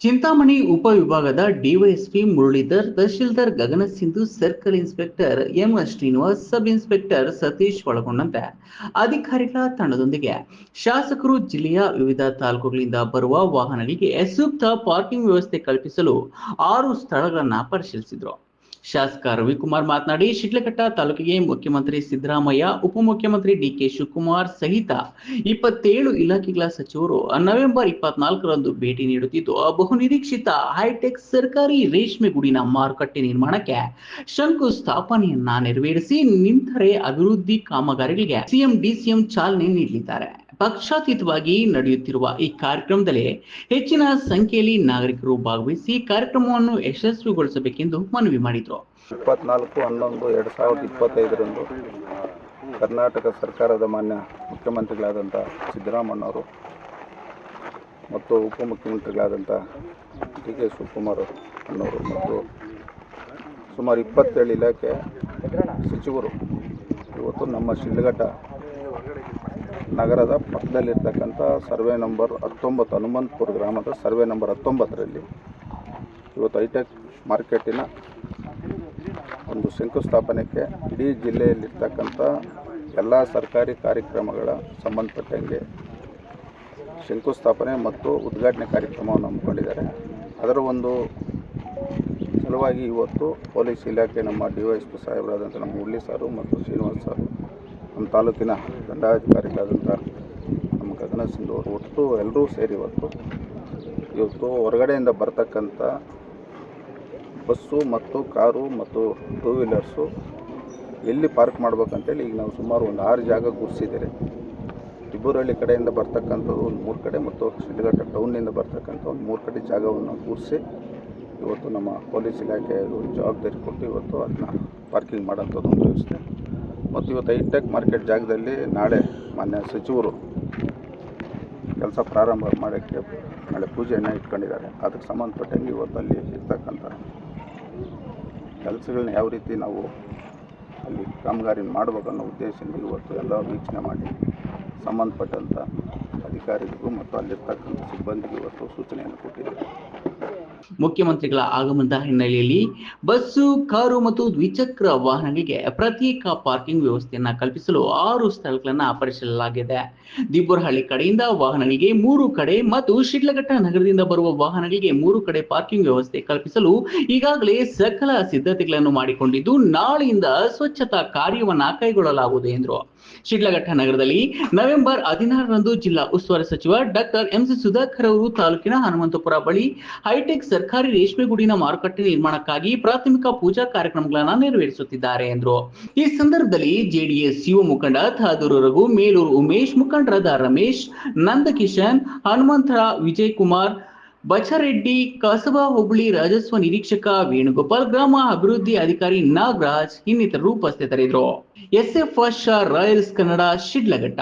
ಚಿಂತಾಮಣಿ ಉಪವಿಭಾಗದ DYSP Muralidhar, tahsildar Gagana Sindhu, circle inspector M Srinivas, sub inspector Satish ಒಳಗೊಂಡಂತೆ ಅಧಿಕಾರಿಗಳ ತಂಡದೊಂದಿಗೆ. ಶಾಸಕರು ಜಿಲ್ಲೆಯ ವಿವಿಧ ತಾಲೂಕುಗಳಿಂದ ಬರುವ ವಾಹನಗಳಿಗೆ ಸೂಕ್ತ ಪಾರ್ಕಿಂಗ್ ವ್ಯವಸ್ಥೆ ಕಲ್ಪಿಸಲು ಆರು ಸ್ಥಳಗಳನ್ನ ಪರಿಶೀಲಿಸಿದ್ರು. ಶಾಸಕ ರವಿಕುಮಾರ್ ಮಾತನಾಡಿ, ಶಿಡ್ಲಘಟ್ಟ ತಾಲೂಕಿಗೆ ಮುಖ್ಯಮಂತ್ರಿ ಸಿದ್ದರಾಮಯ್ಯ, ಉಪಮುಖ್ಯಮಂತ್ರಿ ಡಿ ಕೆ ಶಿವಕುಮಾರ್ ಸಹಿತ ಇಪ್ಪತ್ತೇಳು ಇಲಾಖೆಗಳ ಸಚಿವರು ನವೆಂಬರ್ ಇಪ್ಪತ್ನಾಲ್ಕರಂದು ಭೇಟಿ ನೀಡುತ್ತಿದ್ದು, ಬಹುನಿರೀಕ್ಷಿತ ಹೈಟೆಕ್ ಸರ್ಕಾರಿ ರೇಷ್ಮೆ ಗುಡಿನ ಮಾರುಕಟ್ಟೆ ನಿರ್ಮಾಣಕ್ಕೆ ಶಂಕು ಸ್ಥಾಪನೆಯನ್ನ ನೆರವೇರಿಸಿ, ನಿಂತರೆ ಅಭಿವೃದ್ಧಿ ಕಾಮಗಾರಿಗಳಿಗೆ ಸಿಎಂ, ಡಿಸಿಎಂ ಚಾಲನೆ ನೀಡಲಿದ್ದಾರೆ. ಪಕ್ಷಾತೀತವಾಗಿ ನಡೆಯುತ್ತಿರುವ ಈ ಕಾರ್ಯಕ್ರಮದಲ್ಲಿ ಹೆಚ್ಚಿನ ಸಂಖ್ಯೆಯಲ್ಲಿ ನಾಗರಿಕರು ಭಾಗವಹಿಸಿ ಕಾರ್ಯಕ್ರಮವನ್ನು ಯಶಸ್ವಿಗೊಳಿಸಬೇಕೆಂದು ಮನವಿ ಮಾಡಿದರು. ಇಪ್ಪತ್ನಾಲ್ಕು, ಹನ್ನೊಂದು, ಎರಡು ಸಾವಿರದ ಇಪ್ಪತ್ತೈದರಂದು ಕರ್ನಾಟಕ ಸರ್ಕಾರದ ಮಾನ್ಯ ಮುಖ್ಯಮಂತ್ರಿಗಳಾದಂಥ ಸಿದ್ದರಾಮಣ್ಣವರು ಮತ್ತು ಉಪಮುಖ್ಯಮಂತ್ರಿಗಳಾದಂಥ ಡಿ ಕೆ ಶಿವಕುಮಾರ್ ಅನ್ನೋರು ಮತ್ತು ಸುಮಾರು ಇಪ್ಪತ್ತೇಳು ಇಲಾಖೆ ಸಚಿವರು ಇವತ್ತು ನಮ್ಮ ಶಿಡ್ಲಘಟ್ಟ ನಗರದ ಪಕ್ಕದಲ್ಲಿರ್ತಕ್ಕಂಥ ಸರ್ವೆ ನಂಬರ್ ಹತ್ತೊಂಬತ್ತು ಹನುಮಂತಪುರ ಗ್ರಾಮದ ಸರ್ವೆ ನಂಬರ್ ಹತ್ತೊಂಬತ್ತರಲ್ಲಿ ಇವತ್ತು ಹೈಟೆಕ್ ಮಾರ್ಕೆಟಿನ ಒಂದು ಶಂಕುಸ್ಥಾಪನೆಗೆ ಇಡೀ ಜಿಲ್ಲೆಯಲ್ಲಿರ್ತಕ್ಕಂಥ ಎಲ್ಲ ಸರ್ಕಾರಿ ಕಾರ್ಯಕ್ರಮಗಳ ಸಂಬಂಧಪಟ್ಟಂಗೆ ಶಂಕುಸ್ಥಾಪನೆ ಮತ್ತು ಉದ್ಘಾಟನೆ ಕಾರ್ಯಕ್ರಮವನ್ನು ಹಮ್ಮಿಕೊಂಡಿದ್ದಾರೆ. ಅದರ ಒಂದು ಸಲುವಾಗಿ ಇವತ್ತು ಪೊಲೀಸ್ ಇಲಾಖೆ ನಮ್ಮ ಡಿ ವೈ ಎಸ್ ಪಿ ಸಾಹೇಬರಾದಂಥ ನಮ್ಮ ಹುಳ್ಳಿ ಸಾರು ಮತ್ತು ಶ್ರೀನಿವಾಸ್ ಸರ್ ನಮ್ಮ ತಾಲೂಕಿನ ದಂಡಾಧಿಕಾರಿಗಳಾದಂಥ ನಮ್ಮ ಗಗನ ಸಿಂಧು ಅವರು ಒಟ್ಟು ಎಲ್ಲರೂ ಸೇರಿ ಇವತ್ತು ಇವತ್ತು ಹೊರಗಡೆಯಿಂದ ಬರ್ತಕ್ಕಂಥ ಬಸ್ಸು ಮತ್ತು ಕಾರು ಮತ್ತು ಟೂ ವೀಲರ್ಸು ಎಲ್ಲಿ ಪಾರ್ಕ್ ಮಾಡ್ಬೇಕಂತೇಳಿ ಈಗ ನಾವು ಸುಮಾರು ಒಂದು ಆರು ಜಾಗ ಗುರ್ಸಿದ್ದೀರಿ. ಇಬ್ಬರಳ್ಳಿ ಕಡೆಯಿಂದ ಬರ್ತಕ್ಕಂಥದ್ದು ಒಂದು ಮೂರು ಕಡೆ ಮತ್ತು ಶಿಡ್ಲಘಟ್ಟ ಟೌನ್ನಿಂದ ಬರ್ತಕ್ಕಂಥ ಒಂದು ಮೂರು ಕಡೆ ಜಾಗವನ್ನು ಕೂರಿಸಿ ಇವತ್ತು ನಮ್ಮ ಪೊಲೀಸ್ ಇಲಾಖೆ ಜವಾಬ್ದಾರಿ ಕೊಟ್ಟು ಇವತ್ತು ಅದನ್ನ ಪಾರ್ಕಿಂಗ್ ಮಾಡೋಂಥದ್ದು ಒಂದು ವ್ಯವಸ್ಥೆ. ಮತ್ತು ಇವತ್ತು ಹೈಟೆಕ್ ಮಾರ್ಕೆಟ್ ಜಾಗದಲ್ಲಿ ನಾಳೆ ಮಾನ್ಯ ಸಚಿವರು ಕೆಲಸ ಪ್ರಾರಂಭ ಮಾಡೋಕ್ಕೆ ನಾಳೆ ಪೂಜೆಯನ್ನು ಇಟ್ಕೊಂಡಿದ್ದಾರೆ. ಅದಕ್ಕೆ ಸಂಬಂಧಪಟ್ಟಂಗೆ ಇವತ್ತು ಅಲ್ಲಿ ಇರ್ತಕ್ಕಂಥ ಕೆಲಸಗಳನ್ನ ಯಾವ ರೀತಿ ನಾವು ಅಲ್ಲಿ ಕಾಮಗಾರಿ ಮಾಡಬೇಕನ್ನೋ ಉದ್ದೇಶದಿಂದ ಇವತ್ತು ಎಲ್ಲ ವೀಕ್ಷಣೆ ಮಾಡಿ ಸಂಬಂಧಪಟ್ಟಂಥ ಅಧಿಕಾರಿಗಳಿಗೂ ಮತ್ತು ಅಲ್ಲಿರ್ತಕ್ಕಂಥ ಸಿಬ್ಬಂದಿಗೂ ಇವತ್ತು ಸೂಚನೆಯನ್ನು ಕೊಟ್ಟಿದ್ದಾರೆ. ಮುಖ್ಯಮಂತ್ರಿಗಳ ಆಗಮನದ ಹಿನ್ನೆಲೆಯಲ್ಲಿ ಬಸ್ಸು, ಕಾರು ಮತ್ತು ದ್ವಿಚಕ್ರ ವಾಹನಗಳಿಗೆ ಪ್ರತ್ಯೇಕ ಪಾರ್ಕಿಂಗ್ ವ್ಯವಸ್ಥೆಯನ್ನ ಕಲ್ಪಿಸಲು ಆರು ಸ್ಥಳಗಳನ್ನ ಪರಿಶೀಲಿಸಲಾಗಿದೆ ದಿಬ್ಬರಹಳ್ಳಿ ಕಡೆಯಿಂದ ವಾಹನಗಳಿಗೆ ಮೂರು ಕಡೆ ಮತ್ತು ಶಿಡ್ಲಘಟ್ಟ ನಗರದಿಂದ ಬರುವ ವಾಹನಗಳಿಗೆ ಮೂರು ಕಡೆ ಪಾರ್ಕಿಂಗ್ ವ್ಯವಸ್ಥೆ ಕಲ್ಪಿಸಲು ಈಗಾಗಲೇ ಸಕಲ ಸಿದ್ಧತೆಗಳನ್ನು ಮಾಡಿಕೊಂಡಿದ್ದು, ನಾಳೆಯಿಂದ ಸ್ವಚ್ಛತಾ ಕಾರ್ಯವನ್ನ ಕೈಗೊಳ್ಳಲಾಗುವುದು ಎಂದರು. ಶಿಡ್ಲಘಟ್ಟ ನಗರದಲ್ಲಿ ನವೆಂಬರ್ ಹದಿನಾರರಂದು ಜಿಲ್ಲಾ ಉಸ್ತುವಾರಿ ಸಚಿವ ಡಾಕ್ಟರ್ ಎಂಸಿ ಸುಧಾಕರ್ ಅವರು ತಾಲೂಕಿನ ಹನುಮಂತಪುರ ಬಳಿ ಹೈಟೆಕ್ ಸರ್ಕಾರಿ ರೇಷ್ಮೆಗೂಡಿನ ಮಾರುಕಟ್ಟೆ ನಿರ್ಮಾಣಕ್ಕಾಗಿ ಪ್ರಾಥಮಿಕ ಪೂಜಾ ಕಾರ್ಯಕ್ರಮಗಳನ್ನು ನೆರವೇರಿಸುತ್ತಿದ್ದಾರೆ ಎಂದರು. ಈ ಸಂದರ್ಭದಲ್ಲಿ ಜೆಡಿಎಸ್ ಯುವ ಮುಖಂಡ ಥಾದೂರು ರಘು, ಮೇಲೂರು ಉಮೇಶ್, ಮುಖಂಡರಾದ ರಮೇಶ್, ನಂದಕಿಶನ್, ಹನುಮಂತರಾವ್ ವಿಜಯ್ ಕುಮಾರ್ ಬಚರೆಡ್ಡಿ ಕಸಬಾ ಹೋಬಳಿ ರಾಜಸ್ವ ನಿರೀಕ್ಷಕ ವೇಣುಗೋಪಾಲ್, ಗ್ರಾಮ ಅಭಿವೃದ್ಧಿ ಅಧಿಕಾರಿ ನಾಗರಾಜ್ ಇನ್ನಿತರರು ಉಪಸ್ಥಿತರಿದ್ದರು. ಎಸ್ಎಫ್ ವರ್ಷ ರಾಯಲ್ಸ್ ಕನ್ನಡ, ಶಿಡ್ಲಘಟ್ಟ.